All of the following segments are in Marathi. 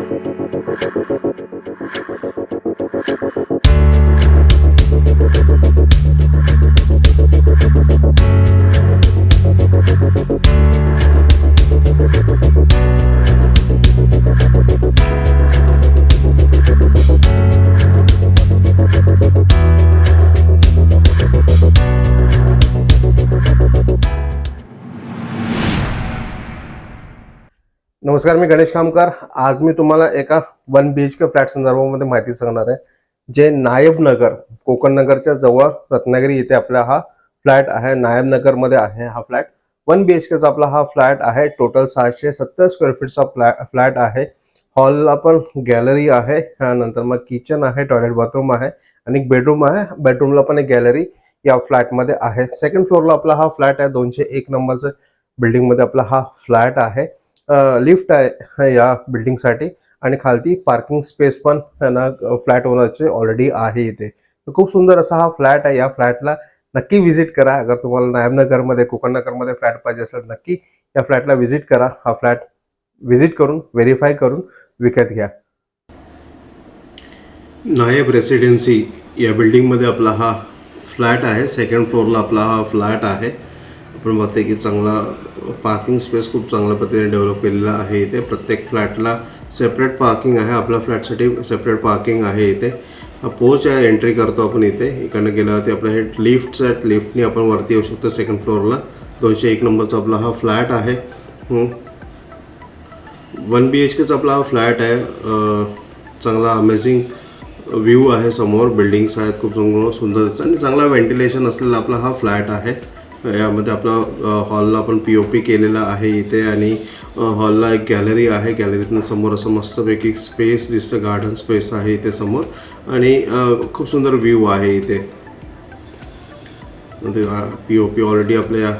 ありがとうございました नमस्कार मी गणेश कामकर आज मी तुम्हाला एका one B H K flat संदर्भामध्ये माहिती सांगणार आहे जे नायब नगर कोकण नगरच्या जवळ रत्नागिरी येथे आपला हा फ्लॅट आहे. नायब नगरमध्ये आहे हा फ्लॅट. वन बी एच केचा आपला हा फ्लॅट आहे. टोटल सहाशे सत्तर स्क्वेअर फीटचा फ्लॅ फ्लॅट आहे. हॉलला पण गॅलरी आहे. त्यानंतर मग किचन आहे टॉयलेट बाथरूम आहे आणि एक बेडरूम आहे. बेडरूमला पण एक गॅलरी या फ्लॅटमध्ये आहे. सेकंड फ्लोअरला आपला हा फ्लॅट आहे. दोनशे एक नंबरचं बिल्डिंगमध्ये आपला हा फ्लॅट आहे. लिफ्ट आहे या बिल्डिंगसाठी आणि खालती पार्किंग स्पेस पण ना फ्लॅट ओनरचे ऑलरेडी आहे इथे. खूप सुंदर असा हा फ्लॅट आहे. या फ्लॅटला नक्की व्हिजिट करा. अगर तुम्हाला नायबनगरमध्ये कोकण नगरमध्ये फ्लॅट पाहिजे असेल नक्की या फ्लॅटला व्हिजिट करा. हा फ्लॅट व्हिजिट करून व्हेरीफाय करून विकत घ्या. नायब रेसिडेन्सी या बिल्डिंगमध्ये आपला हा फ्लॅट आहे. सेकंड फ्लोअरला आपला हा फ्लॅट आहे. आपण बघते की चांगला पार्किंग स्पेस खूप चांगल्या पद्धतीने डेव्हलप केलेला आहे इथे. प्रत्येक फ्लॅटला सेपरेट पार्किंग आहे. आपल्या फ्लॅटसाठी सेपरेट पार्किंग आहे इथे. पोच आहे एंट्री करतो आपण इथे. इकडनं गेल्यावरती आपलं हे लिफ्ट्स आहेत लिफ्टनी आपण वरती येऊ शकतो सेकंड फ्लोअरला दोनशे एक नंबरचा आपला हा फ्लॅट आहे. वन बी एच केचा आपला हा फ्लॅट आहे. चांगला अमेझिंग व्ह्यू आहे समोर. बिल्डिंग्स आहेत खूप चांगलं सुंदर. आणि चांगला व्हेंटिलेशन असलेला आपला हा फ्लॅट आहे. यामध्ये आपला हॉलला आपण पी ओ पी केलेला आहे इथे आणि हॉलला एक गॅलरी आहे. गॅलरीतनं समोर असं मस्तपैकी स्पेस दिसतं. गार्डन स्पेस आहे इथे समोर. आणि खूप सुंदर व्ह्यू आहे इथे. पी ओ पी ऑलरेडी आपल्या या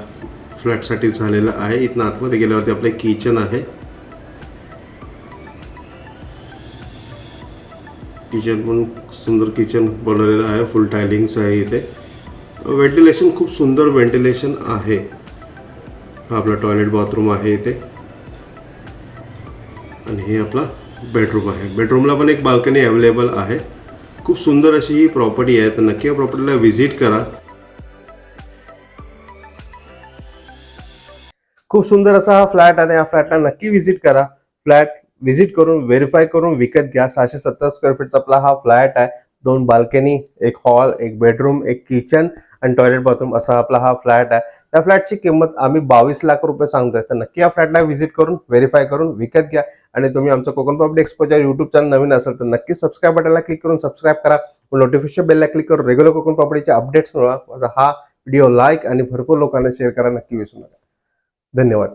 फ्लॅटसाठी झालेलं आहे. इथनं आतमध्ये गेल्यावरती आपलं किचन आहे. किचन पण सुंदर किचन बनवलेलं आहे. फुल टायलिंग्स आहे इथे. व्हेंटिलेशन खूप सुंदर व्हेंटिलेशन आहे. हा आपला टॉयलेट बाथरूम आहे इथे. आणि हे आपला बेडरूम आहे. बेडरूमला पण एक बाल्कनी अवेलेबल आहे. खूप सुंदर अशी ही प्रॉपर्टी आहे. तर नक्की या प्रॉपर्टीला व्हिजिट करा. खूप सुंदर असा हा फ्लॅट आहे. या फ्लॅटला नक्की व्हिजिट करा. फ्लॅट व्हिजिट करून व्हेरीफाय करून विकत घ्या. सहाशे सत्तर स्क्वेअर फीटचा आपला हा फ्लॅट आहे. दोन बाल्कनी एक हॉल एक बेडरूम एक किचन आणि टॉयलेट बाथरूम असा आपला हा फ्लॅट आहे. त्या फ्लॅटची किंमत आम्ही बावीस लाख रुपये सांगतोय. तर नक्की या फ्लॅटला व्हिजिट करून व्हेरीफाय करून विकत घ्या. आणि तुम्ही आमचं कोकण प्रॉपर्टी एक्सपोच्या युट्यूब चॅनल नवीन असेल तर नक्की सबस्क्राईब बटनला क्लिक करून सबस्क्राईब करा. नोटिफिकेशन बेलला क्लिक करून रेग्युलर कोकण प्रॉपर्टीचे अपडेट्स मिळवा. माझा हा व्हिडिओ लाईक आणि भरपूर लोकांना शेअर करा. नक्की विसरू नका. धन्यवाद.